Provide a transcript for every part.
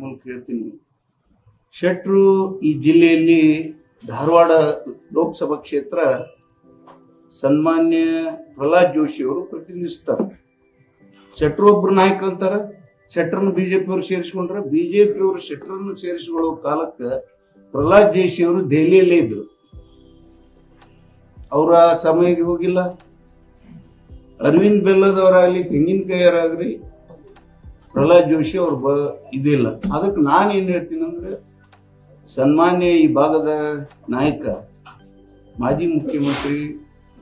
ಮೂಲಕ ಹೇಳ್ತೀನಿ. ಶೆಟ್ರು ಈ ಜಿಲ್ಲೆಯಲ್ಲಿ ಧಾರವಾಡ ಲೋಕಸಭಾ ಕ್ಷೇತ್ರ ಸನ್ಮಾನ್ಯ ಪ್ರಹ್ಲಾದ್ ಜೋಶಿ ಅವರು ಪ್ರತಿನಿಧಿಸ್ತಾರೆ. ಶೆಟ್ರು ಒಬ್ರು ನಾಯಕರು ಅಂತಾರ, ಶೆಟ್ರನ್ನು ಬಿಜೆಪಿ ಅವರು ಸೇರಿಸ್ಕೊಂಡ್ರ ಬಿಜೆಪಿ ಅವರು ಶೆಟ್ರನ್ನು ಸೇರಿಸಿಕೊಳ್ಳೋ ಕಾಲಕ್ಕೆ ಪ್ರಹ್ಲಾದ್ ಜೋಶಿ ಅವರು ದೆಹಲಿಯಲ್ಲೇ ಇದ್ರು. ಅವರ ಸಮಯಕ್ಕೆ ಹೋಗಿಲ್ಲ. ಅರವಿಂದ್ ಬೆಲ್ಲದವರಾಗಲಿ ತೆಂಗಿನಕಾಯರಾಗ್ಲಿ ಪ್ರಹ್ಲಾದ್ ಜೋಶಿ ಅವ್ರ ಬ ಇದಿಲ್ಲ. ಅದಕ್ಕೆ ನಾನು ಏನು ಹೇಳ್ತೀನಿ ಅಂದ್ರೆ, ಸನ್ಮಾನ್ಯ ಈ ಭಾಗದ ನಾಯಕ, ಮಾಜಿ ಮುಖ್ಯಮಂತ್ರಿ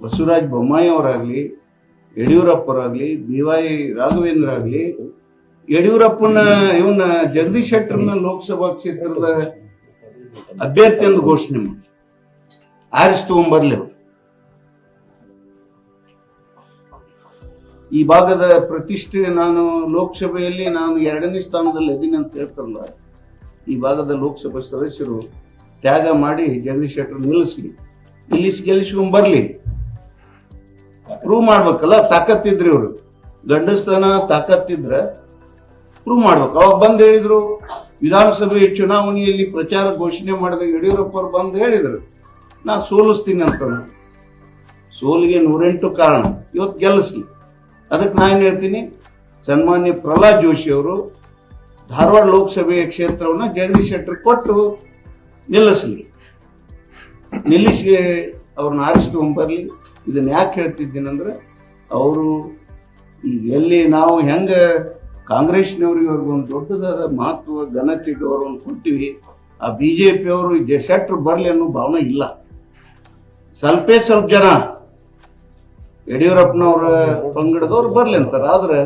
ಬಸವರಾಜ್ ಬೊಮ್ಮಾಯಿ ಅವರಾಗ್ಲಿ, ಯಡಿಯೂರಪ್ಪರಾಗ್ಲಿ ಬಿ ವೈ ರಾಘವೇಂದ್ರ ಆಗ್ಲಿ, ಯಡಿಯೂರಪ್ಪನ ಇವನ್ನ ಜಗದೀಶ್ ಶೆಟ್ಟರ್ನ ಲೋಕಸಭಾ ಕ್ಷೇತ್ರದ ಅಭ್ಯರ್ಥಿ ಎಂದು ಘೋಷಣೆ ಮಾಡಿ ಆರಿಸ್ ತಗೊಂಬರ್ಲಿ ಅವ್ರು. ಈ ಭಾಗದ ಪ್ರತಿಷ್ಠೆ ನಾನು ಲೋಕಸಭೆಯಲ್ಲಿ ನಾನು ಎರಡನೇ ಸ್ಥಾನದಲ್ಲಿ ಇದೀನಿ ಅಂತ ಹೇಳ್ತಾರಲ್ಲ, ಈ ಭಾಗದ ಲೋಕಸಭಾ ಸದಸ್ಯರು ತ್ಯಾಗ ಮಾಡಿ ಜಗದೀಶ್ ಶೆಟ್ಟರ್ ನಿಲ್ಲಿಸ್ಲಿ. ನಿಲ್ಲಿಸಿ ಗೆಲ್ಲಿಸ್ಕೊಂಡ್ ಬರ್ಲಿ. ಪ್ರೂವ್ ಮಾಡ್ಬೇಕಲ್ಲ, ತಾಕತ್ತಿದ್ರಿ ಇವರು. ಗಂಡಸ್ತನ ತಾಕತ್ತಿದ್ರ ಪ್ರೂವ್ ಮಾಡ್ಬೇಕು. ಅವಾಗ ಬಂದ್ ಹೇಳಿದ್ರು, ವಿಧಾನಸಭೆ ಚುನಾವಣೆಯಲ್ಲಿ ಪ್ರಚಾರ ಘೋಷಣೆ ಮಾಡಿದಾಗ ಯಡಿಯೂರಪ್ಪ ಅವ್ರು ಬಂದು ಹೇಳಿದ್ರು, ನಾ ಸೋಲಿಸ್ತೀನಿ ಅಂತ ಸೋಲಿಗೆ ನೂರೆಂಟು ಕಾರಣ, ಇವತ್ತು ಗೆಲ್ಲಿಸ್ಲಿ. ಅದಕ್ಕೆ ನಾನು ಹೇಳ್ತೀನಿ? ಸನ್ಮಾನ್ಯ ಪ್ರಹ್ಲಾದ್ ಜೋಶಿ ಅವರು ಧಾರವಾಡ ಲೋಕಸಭೆಯ ಕ್ಷೇತ್ರವನ್ನು ಜಗದೀಶ್ ಶೆಟ್ಟರ್ ಕೊಟ್ಟು ನಿಲ್ಲಿಸಲಿ. ನಿಲ್ಲಿಸಿ ಅವ್ರನ್ನ ಆರಿಸ್ಕೊಂಬರ್ಲಿ ಇದನ್ನ ಯಾಕೆ ಹೇಳ್ತಿದ್ದೀನಂದ್ರೆ ಅವರು ಈಗ ಎಲ್ಲಿ ನಾವು ಹೆಂಗೆ ಕಾಂಗ್ರೆಸ್ನವ್ರಿಗೆ ಒಂದು ದೊಡ್ಡದಾದ ಮಹತ್ವ, ಘನತೆ ಗೌರವವನ್ನು ಕೊಟ್ಟಿವಿ ಆ ಬಿ ಬಿಜೆಪಿ ಅವರು ಶೆಟ್ರು ಬರಲಿ ಅನ್ನೋ ಭಾವನೆ ಇಲ್ಲ. ಸ್ವಲ್ಪೇ ಸ್ವಲ್ಪ ಜನ ಯಡಿಯೂರಪ್ಪನವರ ಪಂಗಡದವ್ರು ಬರ್ಲಿ ಅಂತಾರ. ಆದ್ರೆ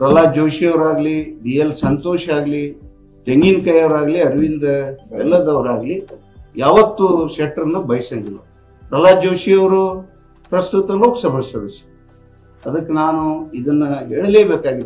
ಪ್ರಹ್ಲಾದ್ ಜೋಶಿ ಅವರಾಗ್ಲಿ ಬಿ ಎಲ್ ಸಂತೋಷ್ ಆಗ್ಲಿ ತೆಂಗಿನಕಾಯಿ ಅವರಾಗ್ಲಿ ಅರವಿಂದ ಬೆಲ್ಲದವರಾಗ್ಲಿ ಯಾವತ್ತು ಶೆಟ್ಟರ್ನ ಬಯಸಂಗಿಲ್ಲ. ಪ್ರಹ್ಲಾದ್ ಜೋಶಿ ಅವರು ಪ್ರಸ್ತುತ ಲೋಕಸಭಾ ಸದಸ್ಯ ಅದಕ್ಕೆ ನಾನು ಇದನ್ನ ಹೇಳಲೇಬೇಕಾಗಿತ್ತು.